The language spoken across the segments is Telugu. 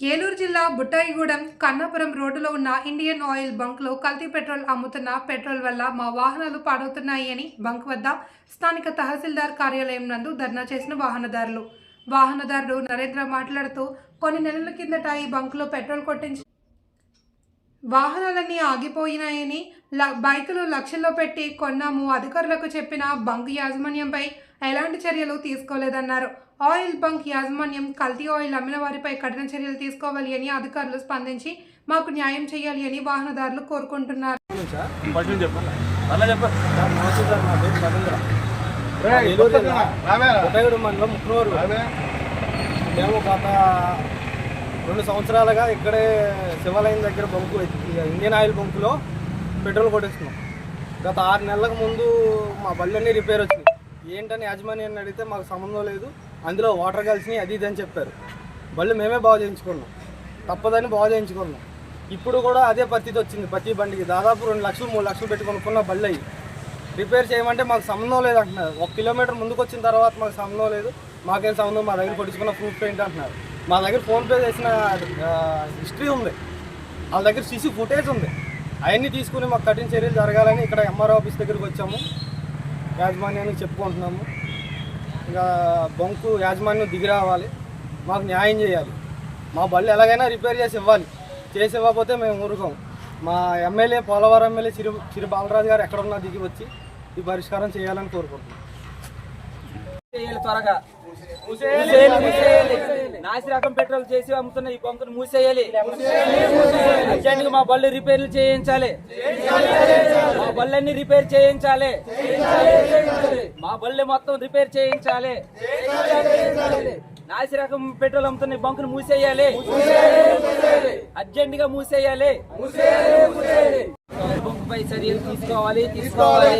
ఏలూరు జిల్లా బుట్టాయిగూడెం కన్నాపురం రోడ్డులో ఉన్న ఇండియన్ ఆయిల్ బంక్లో కల్తీ పెట్రోల్ అమ్ముతున్న పెట్రోల్ వల్ల మా వాహనాలు పాడవుతున్నాయి అని బంక్ వద్ద స్థానిక తహసీల్దార్ కార్యాలయం నందు ధర్నా చేసిన వాహనదారులు. వాహనదారుడు నరేంద్ర మాట్లాడుతూ కొన్ని నెలల కిందట ఈ బంక్లో పెట్రోల్ కొట్టించి వాహనాలన్నీ ఆగిపోయినాయని ల- బైకులు లక్షల్లో పెట్టి కొన్నాము అధికారులకు చెప్పిన బంక్ యాజమాన్యంపై ఎలాంటి చర్యలు తీసుకోలేదన్నారు. ఆయిల్ బంక్ యాజమాన్యం కల్తీ ఆయిల్ అమ్మిన వారిపై కఠిన చర్యలు తీసుకోవాలి అని అధికారులు స్పందించి మాకు న్యాయం చేయాలి అని వాహనదారులు కోరుకుంటున్నారు. మేము గత రెండు సంవత్సరాలుగా ఇక్కడే శివాలయం దగ్గర బంకు ఇండియన్ ఆయిల్ బంకులో పెట్రోల్ కొట్టేస్తున్నాం. గత ఆరు నెలలకు ముందు మా బళ్ళన్నీ రిపేర్ వచ్చింది. ఏంటని యాజమాన్యాన్ని అడిగితే మాకు సంబంధం లేదు అందులో వాటర్ కలిసినాయి అది ఇది అని చెప్పారు. బళ్ళు మేమే బాగు చేయించుకున్నాం. తప్పదని బాగు చేయించుకున్నాం. ఇప్పుడు కూడా అదే పరిస్థితి వచ్చింది ప్రతి బండికి. దాదాపు రెండు లక్షలు మూడు లక్షలు పెట్టి కొనుక్కున్న బళ్ళు అయ్యి. రిపేర్ చేయమంటే మాకు సంబంధం లేదు అంటున్నారు. ఒక కిలోమీటర్ ముందుకు వచ్చిన తర్వాత మాకు సంబంధం లేదు. మాకేం సంబంధం? మా దగ్గర కొట్టించుకున్న ప్రూఫ్ ఏంటి అంటున్నారు మా దగ్గర ఫోన్పే చేసిన హిస్టరీ ఉంది. వాళ్ళ దగ్గర సీసీ ఫుటేజ్ ఉంది. అవన్నీ తీసుకుని మాకు కఠిన చర్యలు జరగాలని ఇక్కడ ఎంఆర్ఓ ఆఫీస్ దగ్గరికి వచ్చాము. యాజమాన్యానికి చెప్పుకుంటున్నాము. ఇంకా బొంకు యాజమాన్యం దిగి రావాలి. మాకు న్యాయం చేయాలి. మా బళ్ళు ఎలాగైనా రిపేర్ చేసి ఇవ్వాలి. చేసి ఇవ్వకపోతే మేము ఊరుకోము మా ఎమ్మెల్యే పోలవరం ఎమ్మెల్యే చిరు చిరు బాలరాజు గారు ఎక్కడున్నా దిగి వచ్చి ఈ పరిష్కారం చేయాలని కోరుకుంటున్నాం. త్వరగా. మూసేయాలి, మూసేయాలి. నాసి రకం పెట్రోల్ చేసి అమ్ముతున్న ఈ బంకును మూసేయాలి. అర్జెంట్గా మా బళ్ళు రిపేర్లు చేయించాలి. మా బళ్ళన్ని రిపేర్ చేయించాలి. మా బళ్ళు మొత్తం రిపేర్ చేయించాలి. నాసి రకం పెట్రోల్ అమ్ముతున్న ఈ బంకును మూసేయాలి. అర్జెంట్గా మూసేయాలి. బొంకుపై చర్యలు తీసుకోవాలి తీసుకోవాలి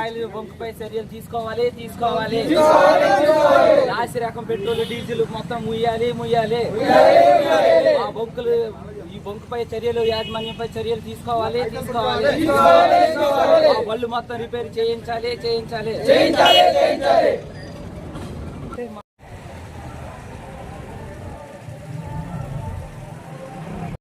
ఆయిల్ బొంకుపై చర్యలు తీసుకోవాలి తీసుకోవాలి. నాసి రకం పెట్రోల్ డీజిల్ మొత్తం ముయ్యాలి. ముయ్యాలి ఆ బొంకులు ఈ బొంకుపై చర్యలు యాజమాన్యంపై చర్యలు తీసుకోవాలి తీసుకోవాలి. ఆ బళ్ళు మొత్తం రిపేర్ చేయించాలి చేయించాలి.